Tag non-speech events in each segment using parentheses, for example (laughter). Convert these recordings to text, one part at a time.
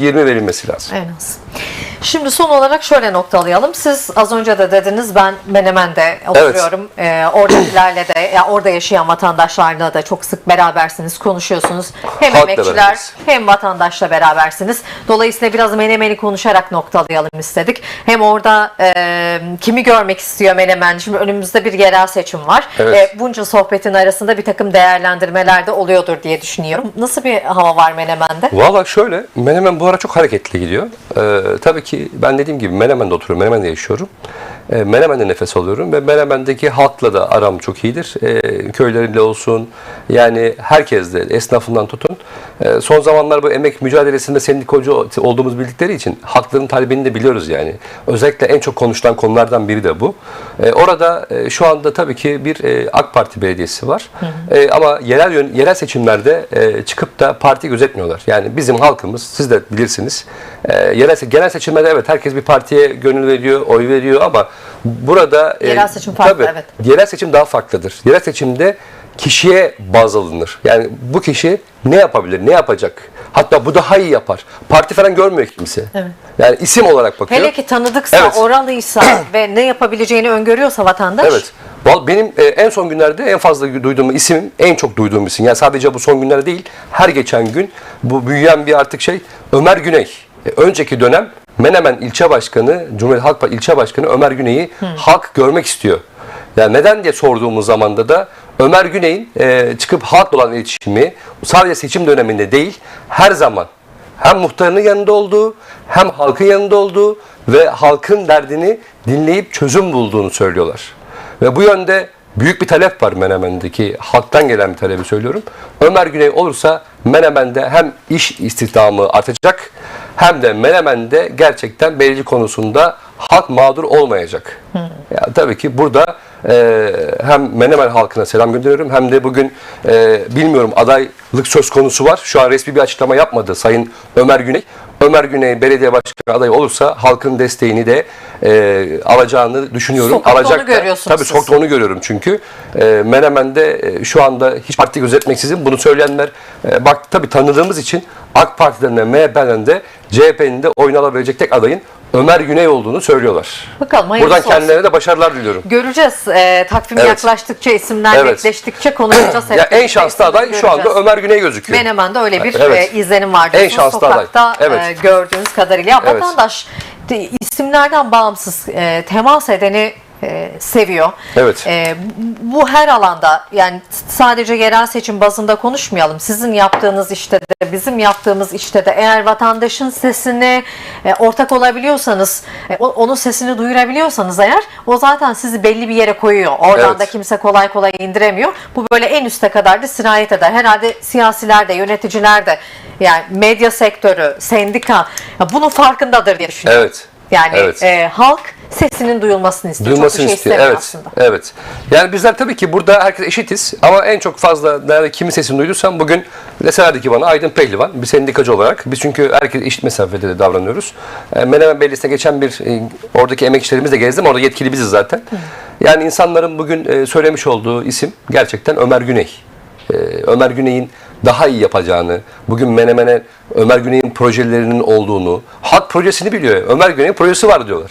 20 verilmesi lazım. En az. Şimdi son olarak şöyle noktalayalım. Siz az önce de dediniz ben Menemen'de oturuyorum. Ee, oradakilerle de ya orada yaşayan vatandaşlarla da çok sık berabersiniz, konuşuyorsunuz. Hem Halkla emekçiler beraberiz. hem vatandaşla berabersiniz. Dolayısıyla biraz Menemen'i konuşarak noktalayalım istedik. Hem orada e, kimi görmek istiyor Menemen? Şimdi önümüzde bir yerel seçim var. Evet. E, bunca sohbetin arasında bir takım değerlendirmeler de oluyordur diye düşünüyorum. Nasıl bir hava var Menemen'de? Valla şöyle, Menemen bu ara çok hareketli gidiyor. Ee, tabii ki ben dediğim gibi Menemen'de oturuyorum, Menemen'de yaşıyorum. Ee, Menemen'de nefes alıyorum ve Menemen'deki halkla da aram çok iyidir. Ee, köyleriyle olsun, yani herkesle, esnafından tutun. Ee, son zamanlar bu emek mücadelesinde sendikacı olduğumuz bildikleri için hakların talebini de biliyoruz yani. Özellikle en çok konuşulan konulardan biri de bu. Ee, orada e, şu anda tabii ki bir e, AK Parti belediyesi var. E, ama yerel yerel seçimlerde e, çıkıp da parti gözetmiyorlar. Yani bizim halkımız, siz de bilirsiniz. Yerel genel seçimlerde evet herkes bir partiye gönül veriyor, oy veriyor ama burada Yerel seçim farklı, tabii, evet. Yerel seçim daha farklıdır. Yerel seçimde kişiye baz alınır. Yani bu kişi ne yapabilir, ne yapacak? Hatta bu daha iyi yapar. Parti falan görmüyor kimse. Evet. Yani isim olarak bakıyor. Hele ki tanıdıksa, Evet. oralıysa (clears throat) ve ne yapabileceğini öngörüyorsa vatandaş. Evet. Benim e, en son günlerde en fazla duyduğum isim, en çok duyduğum isim. Yani sadece bu son günlerde değil, her geçen gün bu büyüyen bir artık şey Ömer Güney. E, önceki dönem Menemen ilçe başkanı, Cumhuriyet Halk Partisi ilçe başkanı Ömer Güney'i halk görmek istiyor. Yani neden diye sorduğumuz zamanda da Ömer Güney'in e, çıkıp halkla olan iletişimi sadece seçim döneminde değil, her zaman hem muhtarının yanında olduğu hem halkın yanında olduğu ve halkın derdini dinleyip çözüm bulduğunu söylüyorlar. Ve bu yönde büyük bir talep var Menemen'deki halktan gelen bir talebi söylüyorum. Ömer Güney olursa Menemen'de hem iş istihdamı artacak hem de Menemen'de gerçekten belediye konusunda halk mağdur olmayacak. Ya, tabii ki burada e, hem Menemen halkına selam gönderiyorum hem de bugün e, bilmiyorum adaylık söz konusu var. Şu an resmi bir açıklama yapmadı Sayın Ömer Güney. Ömer Güney belediye başkanı adayı olursa halkın desteğini de e, alacağını düşünüyorum. Sokakta Alacak onu da- görüyorsunuz Tabii siz. sokakta onu görüyorum çünkü. E, Menemen'de e, şu anda hiç parti gözetmeksizin bunu söyleyenler e, bak tabii tanıdığımız için AK Parti'den de MHP'den de CHP'nin de oyunu alabilecek tek adayın Ömer Güney olduğunu söylüyorlar. Bakalım hayırlısı Buradan olsun. kendilerine de başarılar diliyorum. Göreceğiz. Ee, takvim Evet. yaklaştıkça, isimler Evet. netleştikçe konuşacağız. hep (clears throat) Ya en birlikte. şanslı aday şu anda Göreceğiz. Ömer Güney gözüküyor. Menemen'de öyle bir Evet. e, izlenim var En diyorsunuz. şanslı aday. Sokakta Evet. e, gördüğünüz kadarıyla. Evet. Vatandaş de- isimlerden bağımsız e, temas edeni e, seviyor. Evet. E, bu her alanda yani sadece yerel seçim bazında konuşmayalım. Sizin yaptığınız işte de bizim yaptığımız işte de eğer vatandaşın sesine e, ortak olabiliyorsanız e, onun sesini duyurabiliyorsanız eğer o zaten sizi belli bir yere koyuyor. Oradan Evet. da kimse kolay kolay indiremiyor. Bu böyle en üste kadar da sirayet eder. Herhalde siyasiler de yöneticiler de yani medya sektörü, sendika bunun farkındadır diye düşünüyorum. Evet. Yani Evet. e, halk sesinin duyulmasını istiyor. Duymasını Çok bir şey istiyor. Evet. aslında. Evet. Yani bizler tabii ki burada herkes eşitiz ama en çok fazla nerede kimin sesini duyduysam bugün deselerdi ki bana Aydın Pehlivan bir sendikacı olarak biz çünkü herkes eşit mesafede de davranıyoruz. E, Menemen Belediyesi'ne geçen bir e, oradaki emekçilerimiz de gezdim. Orada yetkili biziz zaten. Yani insanların bugün e, söylemiş olduğu isim gerçekten Ömer Güney. E, Ömer Güney'in daha iyi yapacağını, bugün Menemen'e Ömer Güney'in projelerinin olduğunu, halk projesini biliyor. Ömer Güney'in projesi var diyorlar.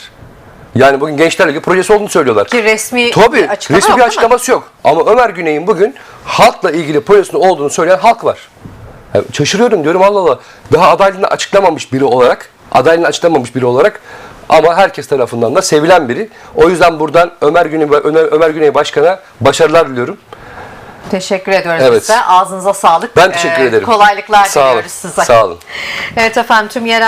Yani bugün Gençler Ligi projesi olduğunu söylüyorlar. Ki resmi Tabii bir açıklama resmi bir açıklaması yok. Ama Ömer Güney'in bugün halkla ilgili projesinin olduğunu söyleyen halk var. Yani şaşırıyorum diyorum Allah Allah. Daha adaylığını açıklamamış biri olarak, adaylığını açıklamamış biri olarak ama herkes tarafından da sevilen biri. O yüzden buradan Ömer Güney Ömer, Ömer Güney Başkan'a başarılar diliyorum. Teşekkür ediyoruz Evet. size. Ağzınıza sağlık. Ben teşekkür Ee, ederim. Kolaylıklar Sağ olun. diliyoruz size. Sağ olun. Evet efendim tüm yerel